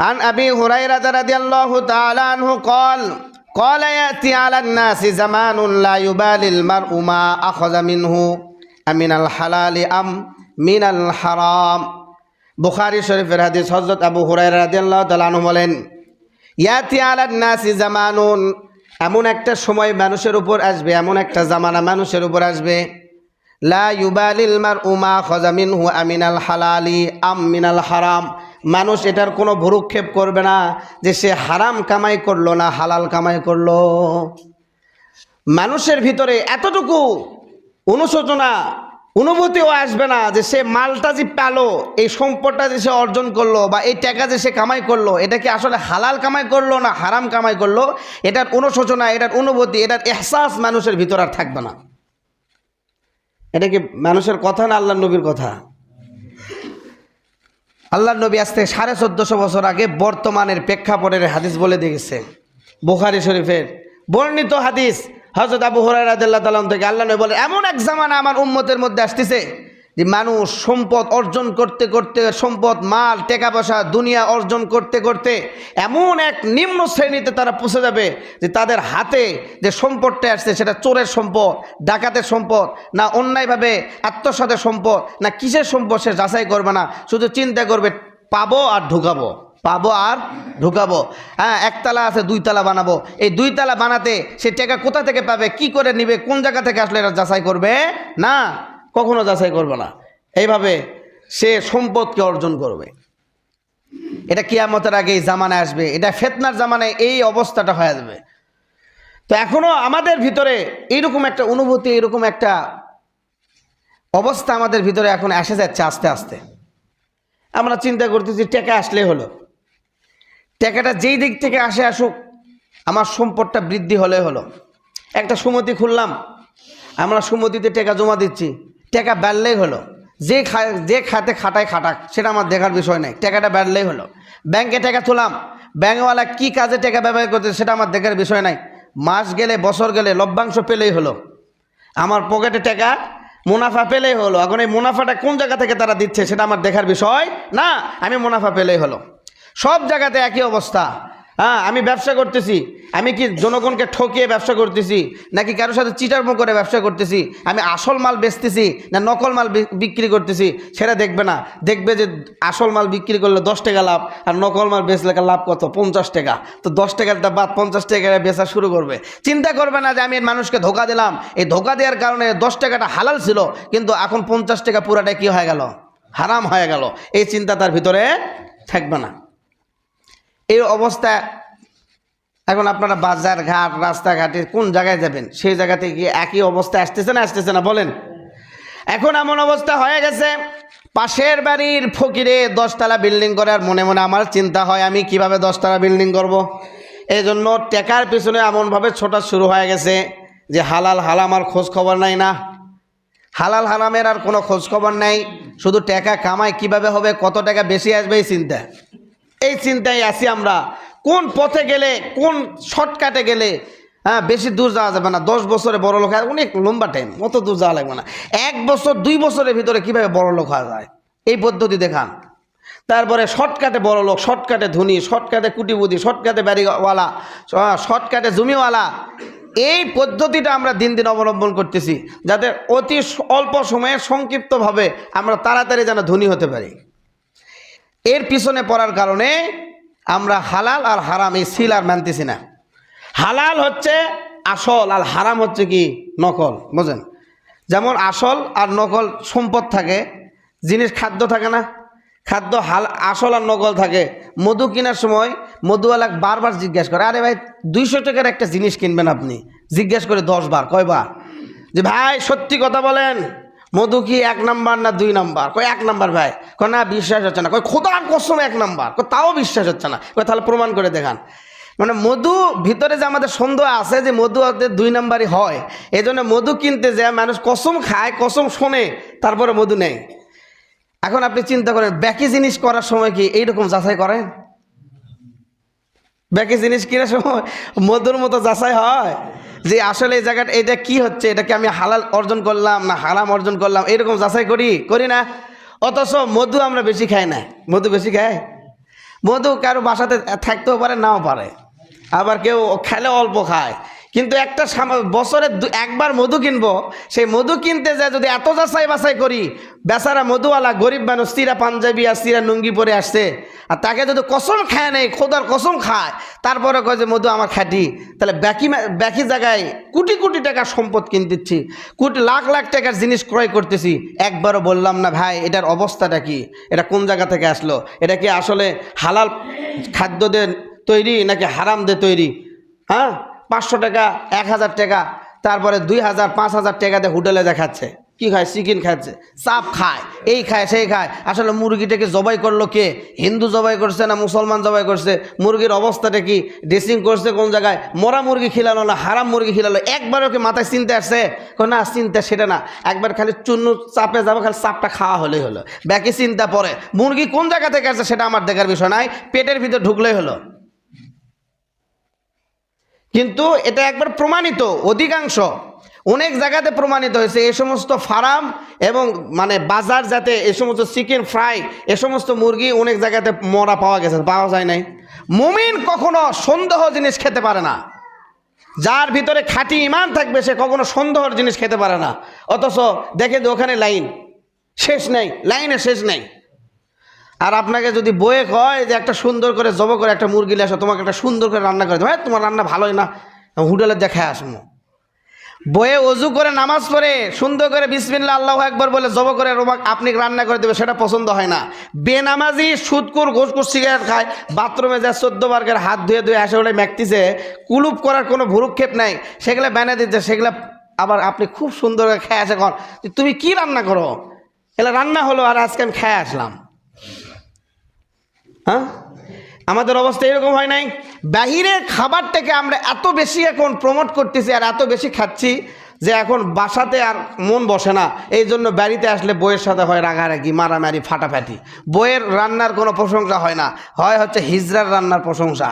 عن أبي هريرة رضي الله تعالى عنه قال قال يأتي على الناس زمان لا يبالي المرء ما أخذ منه أمن الحلال أم من الحرام বুখারি শরীফের হাদিস হজরত আবু হুরাইরা রাদিয়াল্লাহু তাআলা আনহু বলেন ইয়াতি আলান নাসি জামানুন এমন একটা সময় মানুষের উপর আসবে এমন একটা জামানা মানুষের উপর আসবে লা ইউবালিল মার উমা খজামিনহু আমিনাল হালালি আম মিনাল হারাম মানুষ এটার কোনো ভুরুক্ষেপ করবে না যে সে হারাম কামাই করল না হালাল কামাই করল। মানুষের ভিতরে এতটুকু অনুশোচনা, অনুভূতিও আসবে না যে সে মালটা যে পেল, এই সম্পদটা যে সে অর্জন করল বা এই টাকা যে সে কামাই করল, এটা কি আসলে হালাল কামাই করল না হারাম কামাই করল? এটার অনুশোচনা, এটার অনুভূতি, এটার এহসাস মানুষের ভিতর আর থাকবে না। এটা কি মানুষের কথা না আল্লাহ নবীর কথা? আল্লাহ নবী আজ থেকে সাড়ে চোদ্দশো বছর আগে বর্তমানের প্রেক্ষাপটের হাদিস বলে দিয়েছে বুখারি শরীফের বর্ণিত হাদিস হজরত আবু হরাইরাদিল্লাহ তালন থেকে আল্লাহ নবী বলে এমন এক জামানা আমার উন্মতের মধ্যে আসতেছে যে মানুষ সম্পদ অর্জন করতে করতে, সম্পদ, মাল, টাকা পয়সা, দুনিয়া অর্জন করতে করতে এমন এক নিম্ন শ্রেণীতে তারা পৌঁছে যাবে যে তাদের হাতে যে সম্পদটা আসছে সেটা চোরের সম্পদ, ডাকাতের সম্পদ, না অন্যায়ভাবে আত্মসাতের সম্পদ, না কিসের সম্পদ সে যাচাই করবে না, শুধু চিন্তা করবে, পাবো আর ঢুকাবো, পাবো আর ঢুকাবো। হ্যাঁ একতলা আছে, দুইতলা বানাবো। এই দুইতলা বানাতে সে টাকা কোথা থেকে পাবে, কি করে নিবে, কোন জায়গা থেকে আসলে এটা যাচাই করবে? না। কখনো যাচাই করবে না। এইভাবে সে সম্পদকে অর্জন করবে। এটা কিয়ামতের আগে এই জামানায় আসবে। এটা ফেতনার জামানায় এই অবস্থাটা হয়ে যাবে। তো এখনও আমাদের ভিতরে এইরকম একটা অনুভূতি এরকম একটা অবস্থা আমাদের ভিতরে এখন এসে যাচ্ছে আস্তে আস্তে। আমরা চিন্তা করতেছি, টাকা আসলে হলো। টাকাটা যেই দিক থেকে আসে আসুক, আমার সম্পদটা বৃদ্ধি হলে হলো। একটা সুমতি খুললাম। আমরা সুমতিতে টাকা জমা দিচ্ছি। টাকা বাড়লেই হলো। যে যে খাতে খাটায় খাটাক, সেটা আমার দেখার বিষয় নেই। টাকাটা বাড়লেই হলো। ব্যাংকে টাকা তুলাম। ব্যাঙ্কওয়ালা কী কাজে টাকা ব্যবহার করতে সেটা আমার দেখার বিষয় নাই। মাস গেলে, বছর গেলে লভ্যাংশ পেলেই হলো। আমার পকেটে টাকা, মুনাফা পেলেই হলো। এখন এই মুনাফাটা কোন জায়গা থেকে তারা দিচ্ছে, সেটা আমার দেখার বিষয় না। আমি মুনাফা পেলেই হলো। সব জায়গাতে একই অবস্থা। হ্যাঁ আমি ব্যবসা করতেছি। আমি কি জনগণকে ঠকিয়ে ব্যবসা করতেছি? নাকি কারোর সাথে চিটারমো করে ব্যবসা করতেছি? আমি আসল মাল বেচতেছি না নকল মাল বিক্রি করতেছি? সেটা দেখবে না। দেখবে যে আসল মাল বিক্রি করলে দশ টাকা লাভ, আর নকল মাল বেচলে লাভ কত? পঞ্চাশ টাকা। তো দশ টাকাটা বাদ পঞ্চাশ টাকা বেচা শুরু করবে। চিন্তা করবে না যে আমি মানুষকে ধোকা দিলাম। এই ধোকা দেওয়ার কারণে দশ টাকাটা হালাল ছিল, কিন্তু এখন পঞ্চাশ টাকা পুরাটা কী হয়ে গেল? হারাম হয়ে গেল। এই চিন্তা তার ভিতরে থাকবে না। এই অবস্থা, এখন আপনারা বাজার ঘাট, রাস্তাঘাটে কোন জায়গায় যাবেন? সেই জায়গাতে গিয়ে একই অবস্থা আসতেছে না আসতেছে না? বলেন। এখন এমন অবস্থা হয়ে গেছে, পাশের বাড়ির ফকিরে দশতলা বিল্ডিং করার মনে মনে আমার চিন্তা হয়, আমি কীভাবে দশতলা বিল্ডিং করব। এই জন্য টেকার পিছনে এমনভাবে ছোটা শুরু হয়ে গেছে যে হালাল হালাম আর খোঁজ খবর নাই না। হালাল হারামের আর কোনো খোঁজ খবর নাই। শুধু টাকা কামায় কীভাবে হবে, কত টাকা বেশি আসবে এই চিন্তা। এই চিন্তায় আছি আমরা। কোন পথে গেলে, কোন শর্টকাটে গেলে হ্যাঁ বেশি দূর যাওয়া যাবে না। দশ বছরে বড় লোক অনেক লম্বা টাইম অত দূর যাওয়া লাগবে না। এক বছর, দুই বছরের ভিতরে কীভাবে বড় লোক হওয়া যায়? এই পদ্ধতি দেখান। তারপরে শর্টকাটে বড় লোক শর্টকাটে ধনী শর্টকাটে কুটিপুতি শর্টকাটে বাড়িওয়ালা শর্টকাটে জমিওয়ালা। এই পদ্ধতিটা আমরা দিন দিন অবলম্বন করতেছি, যাতে অতি অল্প সময়ে সংক্ষিপ্তভাবে আমরা তাড়াতাড়ি যেন ধনী হতে পারি। এর পিছনে পড়ার কারণে আমরা হালাল আর হারাম, এই সিল আর মানতেছি না। হালাল হচ্ছে আসল আর হারাম হচ্ছে কি? নকল, বুঝেন? যেমন আসল আর নকল সম্পদ থাকে, জিনিস খাদ্য থাকে না। খাদ্য হাল, আসল আর নকল থাকে। মধু কেনার সময় মধুওয়ালা বারবার জিজ্ঞাসা করে, আরে ভাই, দুইশো টাকার একটা জিনিস কিনবেন আপনি? জিজ্ঞেস করে দশ বার কয়বার? যে, ভাই, সত্যি কথা বলেন মধু কি এক নাম্বার না দুই নাম্বার? কয় এক নাম্বার ভাই? কয় না, বিশ্বাস হচ্ছে না। কয়, খোদার কসম এক নাম্বার। কয়, তাও বিশ্বাস হচ্ছে না। কয়, তাহলে প্রমাণ করে দেখান। মানে মধু ভিতরে যে আমাদের সন্দেহ আছে যে মধু দুই নাম্বারই হয় এই জন্য মধু কিনতে যায়, মানুষ কসম খায়, কসম শোনে, তারপরে মধু নেয়। এখন আপনি চিন্তা করেন, ব্যাকি জিনিস করার সময় কি এইরকম যাচাই করেন? ব্যাকি জিনিস কেনার সময় মধুর মতো যাচাই হয়? যে আসলে এই জায়গাটা এটা কি হচ্ছে? এটাকে আমি হালাল অর্জন করলাম না হারাম অর্জন করলাম? এরকম যাচাই করি করি না। অথচ মধু আমরা বেশি খাই না। মধু বেশি খাই মধু কারও বাসাতে থাকতেও পারে, নাও পারে। আবার কেউ খেলে অল্প খায়। কিন্তু একটা বছরে দু- একবার মধু কিনবো, সেই মধু কিনতে যায় যদি এত যাচাই বাছাই করি, বেচারা মধুওয়ালা, গরিব মানুষ স্ত্রীরা পাঞ্জাবি আর স্ত্রীরা লুঙ্গি পরে আসছে, আর তাকে যদি কসম খায় নেই, খোদার কসম খায়, তারপরে কয় যে মধু আমার খাটি, তাহলে ব্যাকি ব্যাকি জায়গায় কোটি কোটি টাকার সম্পদ কিনতেছি কোটি লাখ লাখ টাকার জিনিস ক্রয় করতেছি, একবারও বললাম না, ভাই, এটার অবস্থাটা কি? এটা কোন জায়গা থেকে আসলো? এটা কি আসলে হালাল খাদ্য দিয়ে তৈরি নাকি হারাম দিয়ে তৈরি? হ্যাঁ? পাঁচশো টাকা, এক হাজার টাকা, তারপরে দুই হাজার, পাঁচ হাজার টাকা দিয়ে হোটেলে দেখাচ্ছে। কি খায়? চিকেন খাচ্ছে। চাপ খায়। এই খায়, সেই খায়। আসলে মুরগিটাকে জবাই করল কে? হিন্দু জবাই করছে না মুসলমান জবাই করছে? মুরগির অবস্থাটা কি? ড্রেসিং করছে কোন জায়গায়? মরা মুরগি খিলালো না, হারাম মুরগি খিলালো? একবারও কি মাথায় চিনতে আসছে? না, চিন্তা সেটা না। একবার খালি চুন্নু চাপে যাব, খালি চাপটা খাওয়া হলেই হলো। ব্যাকি চিন্তা পরে। মুরগি কোন জায়গা থেকে আসছে সেটা আমার দেখার বিষয় নাই। পেটের ভিতর ঢুকলেই হলো। কিন্তু এটা একবার প্রমাণিত, অধিকাংশ। অনেক জায়গাতে প্রমাণিত হয়েছে, এ সমস্ত ফার্ম এবং মানে বাজার যাতে এ সমস্ত চিকেন ফ্রাই, এ সমস্ত মুরগি অনেক জায়গাতে মরা পাওয়া গেছে, পাওয়া যায় নাই। মুমিন কখনো সন্দেহ জিনিস খেতে পারে না। যার ভিতরে খাঁটি ইমান থাকবে, সে কখনো সন্দেহর জিনিস খেতে পারে না। অথচ দেখে যে ওখানে লাইন। শেষ নেই লাইনে শেষ নেই। আর আপনাকে যদি বয়ে কয় যে একটা সুন্দর করে জব করে একটা মুরগি আসো, তোমাকে একটা সুন্দর করে রান্না করে দেবো। হ্যাঁ তোমার রান্না ভালোই না। হোটেলে দেখায় আসব। বয়ে অজু করে নামাজ পড়ে, সুন্দর করে বিসমিল্লা আল্লাহ একবার বলে জব করে রোমাক আপনি রান্না করে দেবে, সেটা পছন্দ হয় না। বেনামাজি সুদকুর ঘোষকুর সিগারেট খায়, বাথরুমে যা চোদ্দ বার্গের হাত ধুয়ে ধুয়ে আসে বলে ম্যাকতিছে কুলুপ করার কোনো ভুরুক্ষেপ নাই। সেগুলো ব্যানে দিচ্ছে, সেগুলো আবার আপনি খুব সুন্দর করে খেয়ে আসে কর তুমি কি রান্না করো? এগুলো রান্না হলো আর আজকে আমি খেয়ে আসলাম। হ্যাঁ? আমাদের অবস্থা এরকম হয় নাই। বাহিরের খাবারটাকে আমরা এত বেশি এখন প্রমোট করতেছি আর এত বেশি খাচ্ছি যে এখন বাসাতে আর মন বসে না। এই জন্য বাড়িতে আসলে বইয়ের সাথে হয় রাগারাগি, মারামারি, ফাটাফাটি। বইয়ের রান্নার কোনো প্রশংসা হয় না। হয় হচ্ছে হিজরার রান্নার প্রশংসা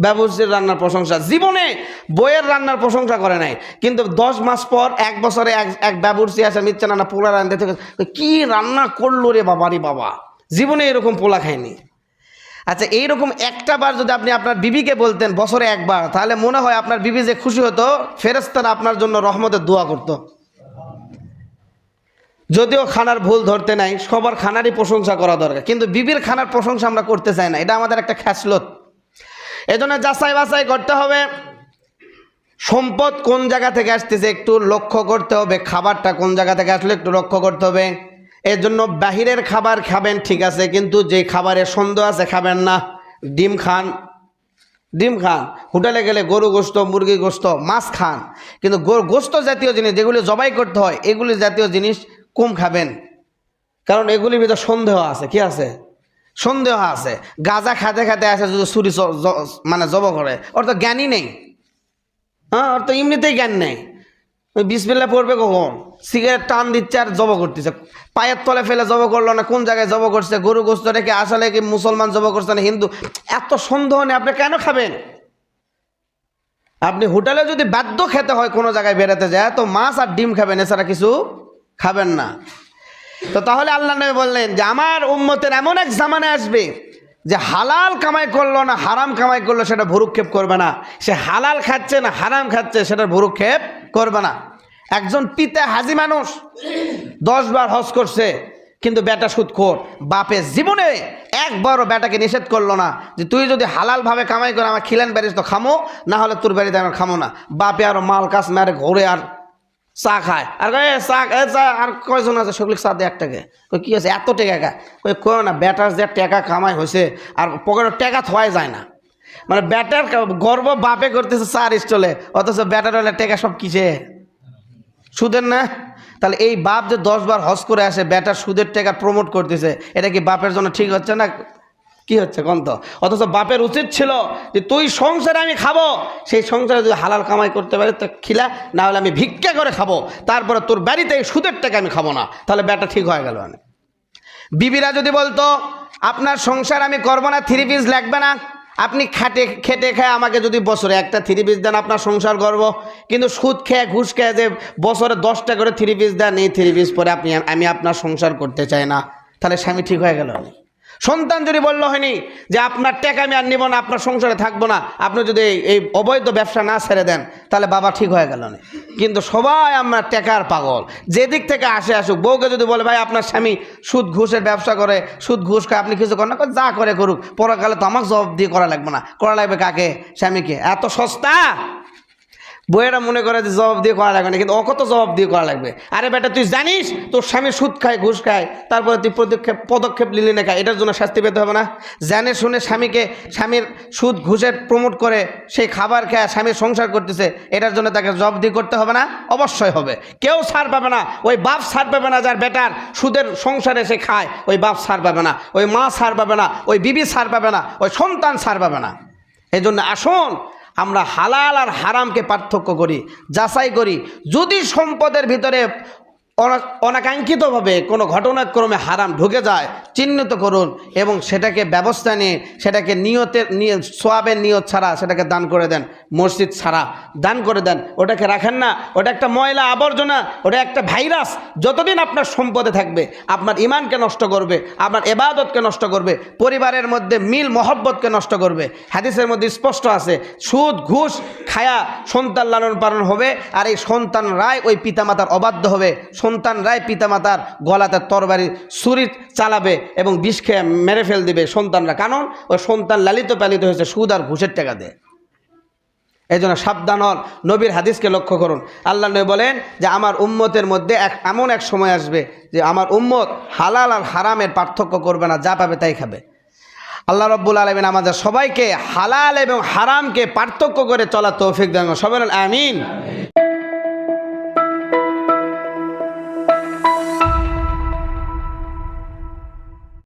ব্যবসায়ীর রান্নার প্রশংসা। জীবনে বইয়ের রান্নার প্রশংসা করে নাই। কিন্তু দশ মাস পর, এক বছরে এক এক ব্যবসায়ী আসে মিচ্ছে না পোলা রান্না থেকে কি রান্না করল রে বাবা রে বাবা? জীবনে এরকম পোলা খায়নি আচ্ছা এইরকম একটা বার যদি আপনি আপনার বিবিকে বলতেন বছরে একবার, তাহলে মনে হয় আপনার বিবি যে খুশি হতো ফেরেস্তারা আপনার জন্য রহমতের দোয়া করতো। যদিও খানার ভুল ধরতে নাই, সবার খানারই প্রশংসা করা দরকার, কিন্তু বিবির খানার প্রশংসা আমরা করতে চাই না, এটা আমাদের একটা খ্যাসলত। এজন্য যাচাই বাছাই করতে হবে, সম্পদ কোন জায়গা থেকে আসতেছে একটু লক্ষ্য করতে হবে, খাবারটা কোন জায়গা থেকে আসলে একটু লক্ষ্য করতে হবে। এর জন্য বাহিরের খাবার খাবেন, ঠিক আছে, কিন্তু যে খাবারে সন্দেহ আছে খাবেন না। ডিম খান ডিম খান। হোটেলে গেলে গরু গোস্ত, মুরগি গোস্ত, মাছ খান। কিন্তু গোস্ত জাতীয় জিনিস যেগুলি জবাই করতে হয়, এগুলি জাতীয় জিনিস কম খাবেন। কারণ এগুলির ভিতরে সন্দেহ আছে, কি আছে? সন্দেহ আছে। গাঁজা খাতে খাতে আছে যদি জ- মানে জব করে। ওর তো জ্ঞানই নেই। হ্যাঁ ওর তো এমনিতেই জ্ঞান নেই। বিসমিল্লা পড়বে কখন? সিগারেট টান দিচ্ছে আর জব করতেছে। পায়ের তলে ফেলে জব করল না, কোন জায়গায় জব করছে? গরু গোস্ত রেখে আসলে কি মুসলমান জব করছে না, হিন্দু? এত সন্দেহ নেই, আপনি কেন খাবেন? আপনি হোটেলে যদি বাধ্য খেতে হয় কোনো জায়গায় বেড়াতে যায়, তো মাছ আর ডিম খাবেন, এছাড়া কিছু খাবেন না। তো তাহলে আল্লাহ নবী বললেন যে, আমার উম্মতের এমন এক জামানে আসবে যে হালাল কামাই করল না, হারাম কামাই করল, সেটা ভুরুক্ষেপ করবে না। সে হালাল খাচ্ছে না, হারাম খাচ্ছে সেটা ভুরুক্ষেপ করবে না। একজন পিতা হাজি মানুষ দশ বার হজ করছে কিন্তু বেটা সুদখোর বাপে জীবনে একবারও বেটাকে নিষেধ করল না যে তুই যদি হালালভাবে কামাই করে আমার খিলেন বাড়িস তো খামো না হলে তোর বাড়িতে আমার খামো না। বাপে আরও মাল কাজ মেরে ঘুরে আর চা খায়। আর কয়, "এ, চা এ চা আর কয়জন আছে? সকলে চা দেয় এক টাকা কই কি আছে? এত টাকা খায় কই না বেটার যে টাকা কামাই হয়েছে আর পকেটে টাকা থোয়াই যায় না। মানে ব্যাটার গর্ব বাপে করতেছে চার স্টলে। অথচ ব্যাটার হলে টাকা সব কিসে? সুদের না? তাহলে এই বাপ যে দশ বার হজ করে আসে, ব্যাটার সুদের টাকা প্রমোট করতেছে, এটা কি বাপের জন্য ঠিক হচ্ছে না কি হচ্ছে কন্ত অথচ বাপের উচিত ছিল যে, তুই সংসারে আমি খাব, সেই সংসারে যদি হালাল কামাই করতে পারি তো খিলা, না হলে আমি ভিক্ষা করে খাব, তারপরে তোর বাড়িতে সুদের টাকা আমি খাব না। তাহলে ব্যাটা ঠিক হয়ে গেল অনেক বিবিরা যদি বলতো, আপনার সংসার আমি করব না থ্রি পিস লাগবে না। আপনি খাটে, খেটে খেয়ে আমাকে যদি বছরে একটা থ্রি পিস দেন, আপনার সংসার করব কিন্তু সুদ খেয়ে, ঘুষ খেয়ে যে বছরে দশটা করে থ্রি পিস দেন, এই থ্রি পিস পরে আপনি, আমি আপনার সংসার করতে চাই না। তাহলে স্বামী ঠিক হয়ে গেল সন্তান যদি বলল হয়নি যে আপনার টাকা আমি আর নিব না, আপনার সংসারে থাকব না, আপনি যদি এই- অবৈধ ব্যবসা না ছেড়ে দেন, তাহলে বাবা ঠিক হয়ে গেল না। কিন্তু সবাই আমরা টাকার পাগল। যেদিক থেকে আসে আসুক, বউকে যদি বলে, ভাই, আপনার স্বামী সুদ ঘুষের ব্যবসা করে, সুদ ঘুষ খায়, আপনি কিছু করেন না যা করে করুক, পরকালে তো আমাকে জবাব দিয়ে করা লাগবে না। করা লাগবে কাকে? স্বামীকে। এত সস্তা? বইয়েরা মনে করে যে জবাব দিয়ে করা লাগবে না, কিন্তু অকত জবাব দিয়ে করা লাগবে। আরে বেটা, তুই জানিস, তোর স্বামী সুদ খায়, ঘুষ খায়, তারপরে তুই পদক্ষেপ পদক্ষেপ নিলি না খায় এটার জন্য শাস্তি পেতে হবে না। জানে শুনে স্বামীকে, স্বামীর সুদ, ঘুষের প্রমোট করে সেই খাবার খায় স্বামীর সংসার করতেছে, এটার জন্য তাকে জবাব দিয়ে করতে হবে না? অবশ্যই হবে। কেউ ছাড় পাবে না। ওই বাপ ছাড় পাবে না যার বেটার সুদের সংসারে সে খায়, ওই বাপ ছাড় পাবে না। ওই মা ছাড় পাবে না। ওই বিবি ছাড় পাবে না। ওই সন্তান ছাড় পাবে না। এই জন্য আসুন আমরা হালাল আর হারামকে পার্থক্য করি যাচাই করি। যদি সম্পদের ভিতরে অনাকাঙ্ক্ষিতভাবে কোনো ঘটনাক্রমে হারাম ঢুকে যায়, চিহ্নিত করুন এবং সেটাকে ব্যবস্থা নিয়ে, সেটাকে নিয়তের নিয়ে, সোয়াবের নিয়ত ছাড়া সেটাকে দান করে দেন, মসজিদ ছাড়া দান করে দেন। ওটাকে রাখেন না। ওটা একটা ময়লা আবর্জনা, ওটা একটা ভাইরাস। যতদিন আপনার সম্পদে থাকবে, আপনার ইমানকে নষ্ট করবে, আপনার এবাদতকে নষ্ট করবে, পরিবারের মধ্যে মিল, মহব্বতকে নষ্ট করবে। হাদিসের মধ্যে স্পষ্ট আছে, সুদ, ঘুষ, খায়া সন্তান লালন পালন হবে, আর এই সন্তান রায় ওই পিতামাতার অবাধ্য হবে। সন্তান রায় পিতামাতার গলাতে তরবারি ছুরি চালাবে এবং বিষ খেয়ে মেরে ফেল দিবে সন্তানরা। কারণ ওই সন্তান লালিত পালিত হয়েছে সুদ আর ঘুষের টাকা দিয়ে। এই জন্য সাবধান হন। নবীর হাদিসকে লক্ষ্য করুন। আল্লাহ নবী বলেন যে, আমার উম্মতের মধ্যে এক, এমন এক সময় আসবে যে, আমার উম্মত হালাল আর হারামের পার্থক্য করবে না, যা পাবে তাই খাবে। আল্লাহ রব্বুল আলমিন আমাদের সবাইকে হালাল এবং হারামকে পার্থক্য করে চলা তৌফিক দেন সবাই আমিন।